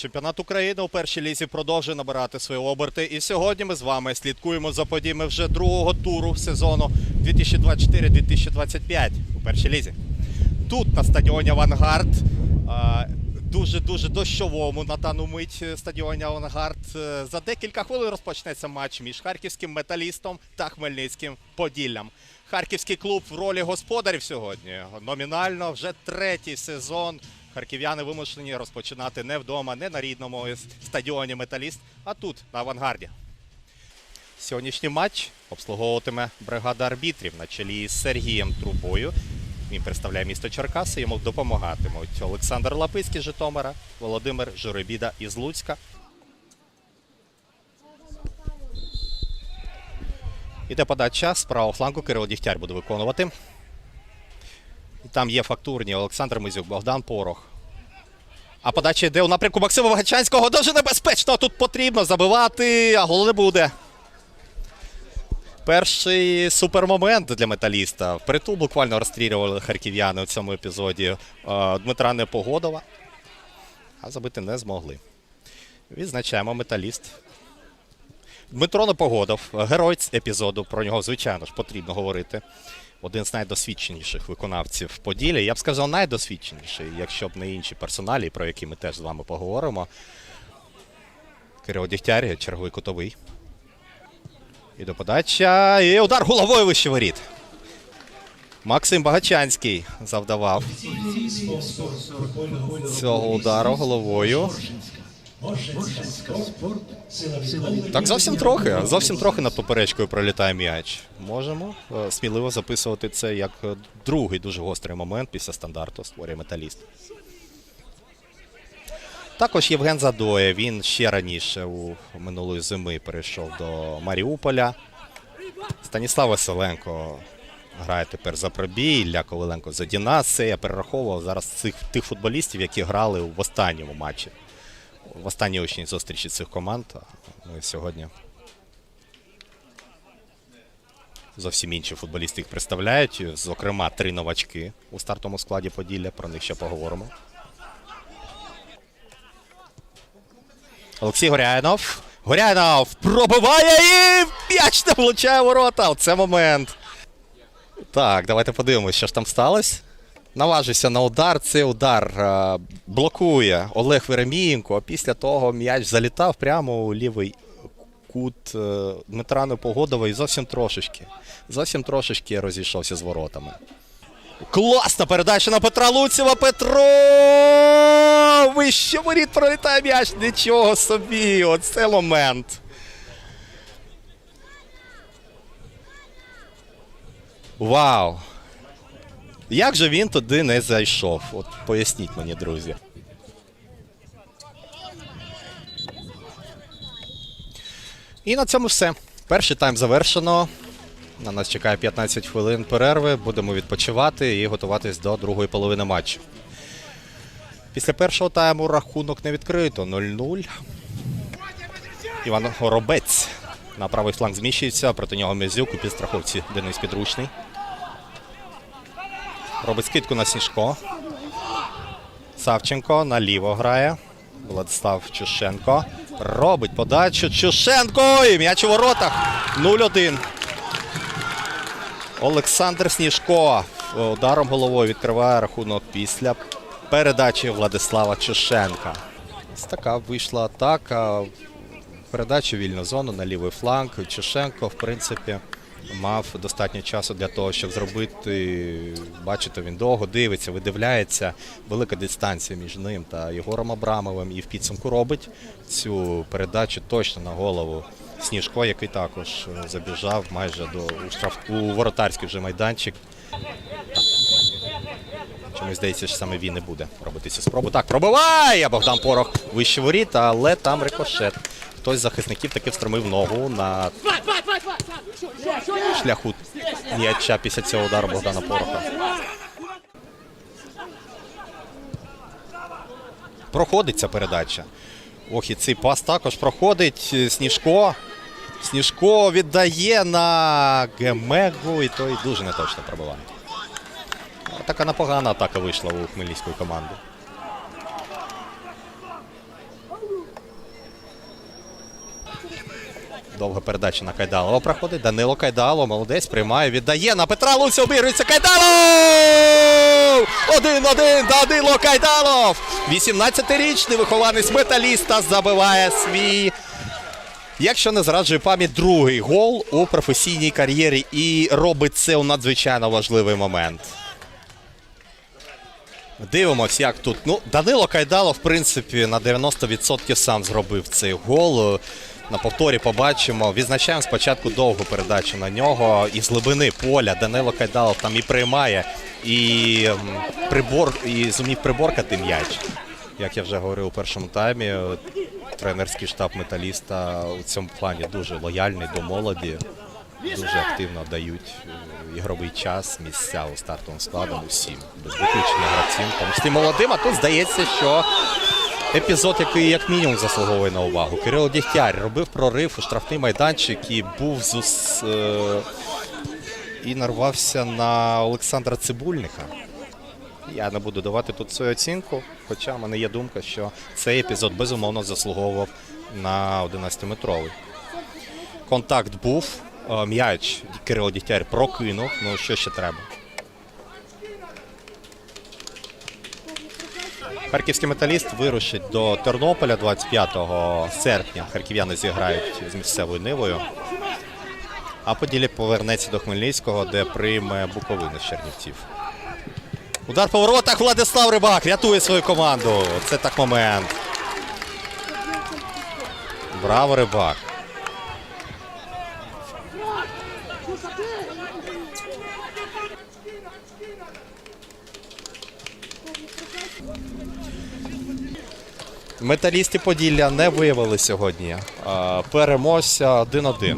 Чемпіонат України у першій лізі продовжує набирати свої оберти. І сьогодні ми з вами слідкуємо за подіями вже другого туру сезону 2024-2025 у першій лізі. Тут на стадіоні Авангард. Дуже-дуже дощовому на дану мить стадіоні Авангард. Е, За декілька хвилин розпочнеться матч між харківським металістом та хмельницьким Поділлям. Харківський клуб в ролі господарів сьогодні. Номінально вже третій сезон. Харків'яни вимушені розпочинати не вдома, не на рідному стадіоні Металіст, а тут, на авангарді. Сьогоднішній матч обслуговуватиме бригада арбітрів на чолі з Сергієм Трубою. Він представляє місто Черкаси, йому допомагатимуть Олександр Лапицький з Житомира, Володимир Журебіда із Луцька. Іде подача з правого флангу Кирило Дігтяр буде виконувати. Там є фактурні Олександр Мизюк, Богдан Порох. А подача йде у напрямку Максима Вагачанського. Дуже небезпечно. Тут потрібно забивати, а голу не буде. Перший супермомент для металіста. Впритул буквально розстрілювали харків'яни у цьому епізоді е, Дмитра Непогодова. А забити не змогли. Відзначаємо металіст. Дмитро Непогодов, герой епізоду. Про нього, звичайно ж, потрібно говорити. Один з найдосвідченіших виконавців Поділля. Я б сказав, найдосвідченіший, якщо б не інші персоналі, про які ми теж з вами поговоримо. Кирило Дігтяр, черговий кутовий. І до подача. І удар головою вище воріт. Максим Багачанський завдавав цього удару головою. Так зовсім трохи. Зовсім трохи над поперечкою пролітає м'яч. Можемо е, сміливо записувати це як е, другий дуже гострий момент після стандарту створює металіст. Також Євген Задоє. Він ще раніше у минулої зими перейшов до Маріуполя. Станіслав Василенко грає тепер за пробій. Ілля Коваленко за Дінас. Це я перераховував зараз цих тих футболістів, які грали в останньому матчі. В останній очній зустрічі цих команд. Ми сьогодні зовсім інші футболісти їх представляють. Зокрема, три новачки у стартовому складі Поділля. Про них ще поговоримо. Олексій Горяйнов. Горяйнов пробиває і м'яч не влучає ворота. Оце момент. Так, давайте подивимося, що ж там сталося. Наважився на удар. Цей удар е, блокує Олег Веремієнко. А після того м'яч залітав прямо у лівий кут е, Дмитра Непогодова і зовсім трошечки. Зовсім трошечки розійшовся з воротами. Класна передача на Петра Луцєва. Петро! Вище воріт пролітає м'яч. Нічого собі. Оце момент. Вау! Як же він туди не зайшов? От поясніть мені, друзі. І на цьому все. Перший тайм завершено. На нас чекає 15 хвилин перерви. Будемо відпочивати і готуватись до другої половини матчу. Після першого тайму рахунок не відкрито. 0-0. Іван Горобець на правий фланг зміщується. Проти нього Мезюк у підстраховці Денис Підручний. Робить скидку на Сніжко. Савченко наліво грає. Владислав Чушенко. Робить подачу. Чушенко! І м'яч у воротах. 0-1. Олександр Сніжко ударом головою відкриває рахунок після передачі Владислава Чушенка. Ось така вийшла атака. Передача вільну зону на лівий фланг. Чушенко, в принципі, мав достатньо часу для того, щоб зробити. Бачите, він довго дивиться, видивляється. Велика дистанція між ним та Єгором Абрамовим. І в підсумку робить цю передачу точно на голову Сніжко, який також е, забіжав майже до у, штраф, у воротарський вже майданчик. Чомусь здається, що саме він і буде робити цю спробу. Так, пробиває Богдан Порох вище воріт, але там рикошет. Хтось з захисників таки встромив ногу на шляху м'яча після цього удару Богдана Пороха. Проходить ця передача. Ох, і цей пас також проходить. Сніжко. Сніжко віддає на Гемегу, і той дуже неточно пробиває. Така непогана атака вийшла у хмельницької команди. Довга передача на Кайдалова проходить. Данило Кайдало, молодець, приймає, віддає на Петра Луця, обігрується Кайдалов! Один-один, Данило Кайдалов! 18-річний вихованець металіста забиває свій. Якщо не зраджує пам'ять, другий гол у професійній кар'єрі і робить це у надзвичайно важливий момент. Дивимось, як тут. Ну, Данило Кайдало, в принципі, на 90% сам зробив цей гол. На повторі побачимо. Відзначаємо спочатку довгу передачу на нього. І з глибини поля Данило Кайдалов там і приймає, і, прибор, і зумів приборкати м'яч. Як я вже говорив у першому таймі, тренерський штаб металіста у цьому плані дуже лояльний до молоді. Дуже активно дають е, ігровий час, місця у стартовому складу усім. Без виключення гравців. Тому молодим, а тут здається, що епізод, який як мінімум заслуговує на увагу. Кирило Дігтяр робив прорив у штрафний майданчик і був зус... е, і нарвався на Олександра Цибульника. Я не буду давати тут свою оцінку, хоча в мене є думка, що цей епізод безумовно заслуговував на 11-метровий. Контакт був. е, М'яч Кирило Дігтяр прокинув. Ну що ще треба? Харківський металіст вирушить до Тернополя 25 серпня. Харків'яни зіграють з місцевою нивою. А Поділля повернеться до Хмельницького, де прийме Буковину з Чернівців. Удар по воротах Владислав Рибак рятує свою команду. Це так момент. Браво, Рибак. Металісти Поділля не виявили сьогодні. Переможця 1-1.